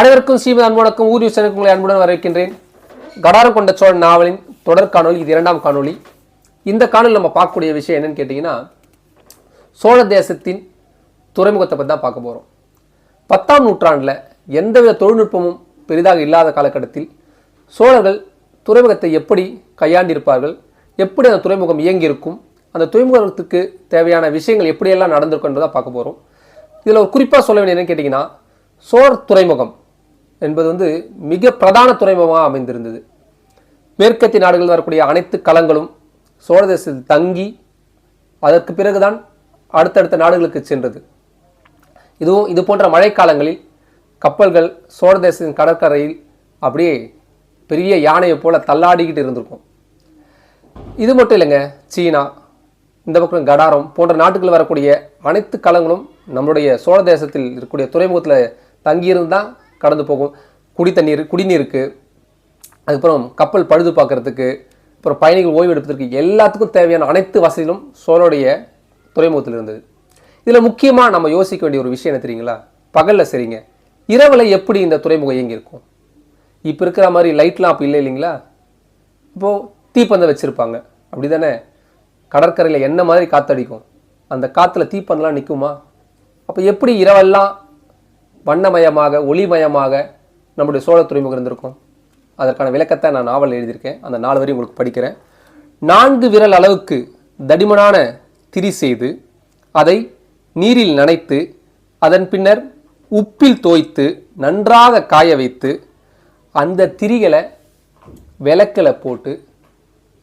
அனைவருக்கும் ஸ்ரீமத் அன்புடக்கும் ஊர் யூசனுக்கு உங்களை அன்புடன் வரவேற்கின்றேன். கடாரம் கொண்ட சோழன் நாவலின் தொடர் காணொளி இது இரண்டாம் காணொளி. இந்த காணொலி நம்ம பார்க்கக்கூடிய விஷயம் என்னன்னு கேட்டிங்கன்னா சோழ தேசத்தின் துறைமுகத்தை பற்றி தான் பார்க்க போகிறோம் பத்தாம் நூற்றாண்டில் எந்தவித தொழில்நுட்பமும் பெரிதாக இல்லாத காலகட்டத்தில் சோழர்கள் துறைமுகத்தை எப்படி கையாண்டிருப்பார்கள் எப்படி அந்த துறைமுகம் இயங்கியிருக்கும் அந்த துறைமுகத்துக்கு தேவையான விஷயங்கள் எப்படியெல்லாம் நடந்திருக்கும் என்பதை பார்க்க போகிறோம் இதில் ஒரு குறிப்பாக சொல்ல வேண்டிய என்னன்னு கேட்டிங்கன்னா சோழர் துறைமுகம். என்பது வந்து மிக பிரதான துறைமுகமாக அமைந்திருந்தது. மேற்கத்திய நாடுகளில் வரக்கூடிய அனைத்து களங்களும் சோழ தேசத்தில் தங்கி அதற்கு பிறகுதான் அடுத்தடுத்த நாடுகளுக்கு சென்றது. இதுவும் இது போன்ற மழைக்காலங்களில் கப்பல்கள் சோழ தேசத்தின் கடற்கரையில் அப்படியே பெரிய யானையை போல தள்ளாடிக்கிட்டு இருந்திருக்கும். இது மட்டும் இல்லைங்க சீனா இந்த பக்கம் கடாரம் போன்ற நாட்டுகள் வரக்கூடிய அனைத்து களங்களும் நம்மளுடைய சோழ தேசத்தில் இருக்கக்கூடிய துறைமுகத்தில் தங்கியிருந்தால் கடந்து போகும். குடி தண்ணீர் குடிநீருக்கு அதுக்கப்புறம் கப்பல் பழுது பார்க்கறதுக்கு அப்புறம் பயணிகள் ஓய்வு எடுப்பதற்கு எல்லாத்துக்கும் தேவையான அனைத்து வசதிகளும் சோழனுடைய துறைமுகத்தில் இருந்தது. இதில் முக்கியமாக நம்ம யோசிக்க வேண்டிய ஒரு விஷயம் என்ன தெரியுங்களா? பகலில் சரிங்க. இரவில் எப்படி இந்த துறைமுகம் இயங்கியிருக்கும்? இப்போ இருக்கிற மாதிரி லைட்லாம் அப்போ இல்லை இல்லைங்களா? இப்போது தீப்பந்தம் வச்சுருப்பாங்க. அப்படி தானே கடற்கரையில் என்ன மாதிரி காற்றடிக்கும் அந்த காற்றுல தீப்பந்தம்லாம் நிற்குமா அப்போ எப்படி இரவெல்லாம் வண்ணமயமாக ஒளிமயமாக நம்முடைய சோழ துறைமுகம் இருந்திருக்கும். அதற்கான விளக்கத்தை நான் நாவல் எழுதியிருக்கேன். அந்த நாலு வரையும் உங்களுக்கு படிக்கிறேன். நான்கு விரல் அளவுக்கு தடிமனான திரி செய்து அதை நீரில் நனைத்து அதன் பின்னர் உப்பில் தோய்த்து நன்றாக காய வைத்து அந்த திரிகளை விளக்கில் போட்டு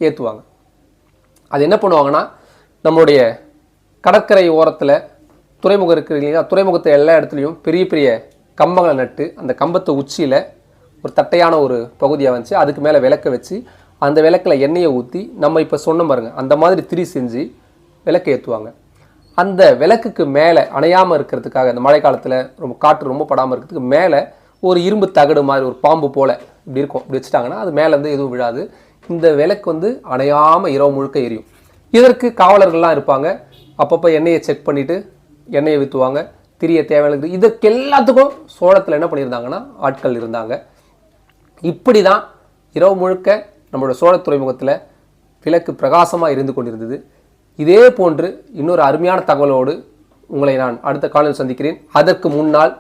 ஏற்றுவாங்க அது என்ன பண்ணுவாங்கன்னா நம்மளுடைய கடற்கரை ஓரத்தில் துறைமுகம் இருக்குது இல்லைங்களா துறைமுகத்தை எல்லா இடத்துலையும் பெரிய பெரிய கம்பங்களை நட்டு அந்த கம்பத்து உச்சியில் ஒரு தட்டையான ஒரு பகுதியாக வந்துச்சு. அதுக்கு மேலே விளக்க வச்சு அந்த விளக்கில் எண்ணெயை ஊற்றி நம்ம இப்போ சொன்ன பாருங்க அந்த மாதிரி திரி செஞ்சு விளக்கு ஏற்றுவாங்க அந்த விளக்குக்கு மேலே அணையாமல் இருக்கிறதுக்காக இந்த மழை காலத்தில் ரொம்ப காற்று ரொம்ப படாமல் இருக்கிறதுக்கு மேலே ஒரு இரும்பு தகடு மாதிரி ஒரு பாம்பு போல் இப்படி இருக்கும். இப்படி வச்சுட்டாங்கன்னா அது மேலேருந்து எதுவும் விழாது. இந்த விளக்கு வந்து அணையாமல் இரவு முழுக்க எரியும். இதற்கு காவலர்கள்லாம் இருப்பாங்க. அப்பப்போ எண்ணெயை செக் பண்ணிவிட்டு எண்ணெயை விற்றுவாங்க திரிய தேவையான இதுக்கு எல்லாத்துக்கும் சோளத்தில் என்ன பண்ணியிருந்தாங்கன்னா ஆட்கள் இருந்தாங்க. இப்படி தான் இரவு முழுக்க நம்மளோட சோழ துறைமுகத்தில் விளக்கு பிரகாசமாக இருந்து கொண்டிருந்தது. இதே போன்று இன்னொரு அருமையான தகவலோடு உங்களை நான் அடுத்த காலையில் சந்திக்கிறேன். அதற்கு முன்னால்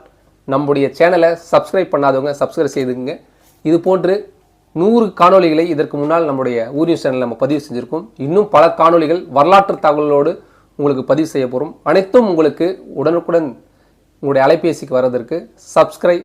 நம்முடைய சேனலை சப்ஸ்கிரைப் பண்ணாதவங்க சப்ஸ்கிரைப் செய்துங்க இது போன்று நூறு காணொளிகளை இதற்கு முன்னால் நம்முடைய ஊரியம் சேனலில் நம்ம பதிவு செஞ்சுருக்கோம். இன்னும் பல காணொளிகள் வரலாற்று தகவலோடு உங்களுக்கு பதிவு செய்ய போகிறோம் அனைத்தும் உங்களுக்கு உடனுக்குடன் உங்களுடைய அலைபேசிக்கு வர்றதற்கு சப்ஸ்கிரைப்